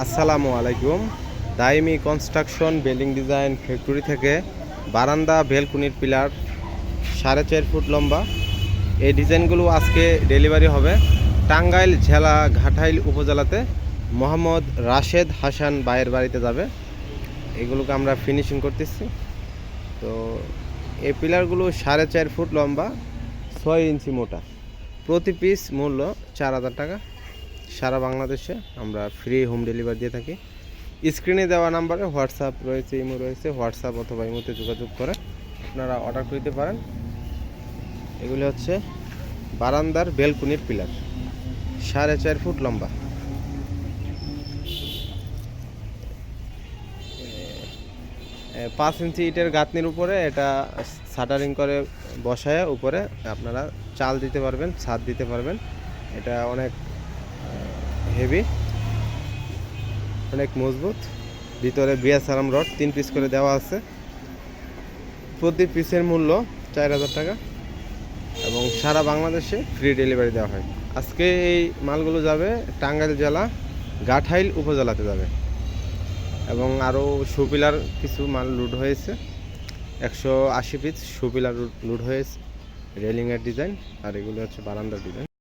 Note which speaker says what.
Speaker 1: আসসালামু আলাইকুম। দাইমি construction, building design, factory থেকে বারান্দা, বেলকুনির পিলার, সাড়ে চার ফুট লম্বা। এই ডিজাইনগুলো আজকে ডেলিভারি হবে টাঙ্গাইল ঝেলা ঘাটাইল উপজেলাতে। মোহাম্মদ রাশেদ হাসান বাইয়ের বাড়িতে যাবে। এগুলোকে আমরা ফিনিশিং করতেছি। তো এই পিলারগুলো সাড়ে চার ফুট লম্বা, ছয় ইঞ্চি মোটা। প্রতি পিস মূল্য চার হাজার টাকা। সারা বাংলাদেশে আমরা ফ্রি হোম ডেলিভারি দিয়ে থাকি। স্ক্রিনে দেওয়া নাম্বারে হোয়াটসঅ্যাপ রয়েছে ইমো রয়েছে হোয়াটসঅ্যাপ অথবা ইমোতে যোগাযোগ করে আপনারা অর্ডার করতে পারেন। এগুলি হচ্ছে বারান্দার বেলকুনির পিলার সাড়ে চার ফুট লম্বা। পাঁচ ইঞ্চি ইটের গাঁথনির উপরে এটা শাটারিং করে বসায়, উপরে আপনারা চাল দিতে পারবেন, ছাদ দিতে পারবেন। এটা অনেক হেভি। অনেক মজবুত। ভিতরে বিএসআরএম রড তিন পিস করে দেওয়া আছে। প্রতি পিসের মূল্য চার হাজার টাকা এবং সারা বাংলাদেশে ফ্রি ডেলিভারি দেওয়া হয়। আজকে এই মালগুলো যাবে টাঙ্গাইল জেলা, গাঠাইল উপজেলাতে যাবে। এবং আরও সুপিলার কিছু মাল লুট হয়েছে। একশো আশি পিস সুপিলার লুট হয়েছে। রেলিংয়ের ডিজাইন আর এগুলো হচ্ছে বারান্দার ডিজাইন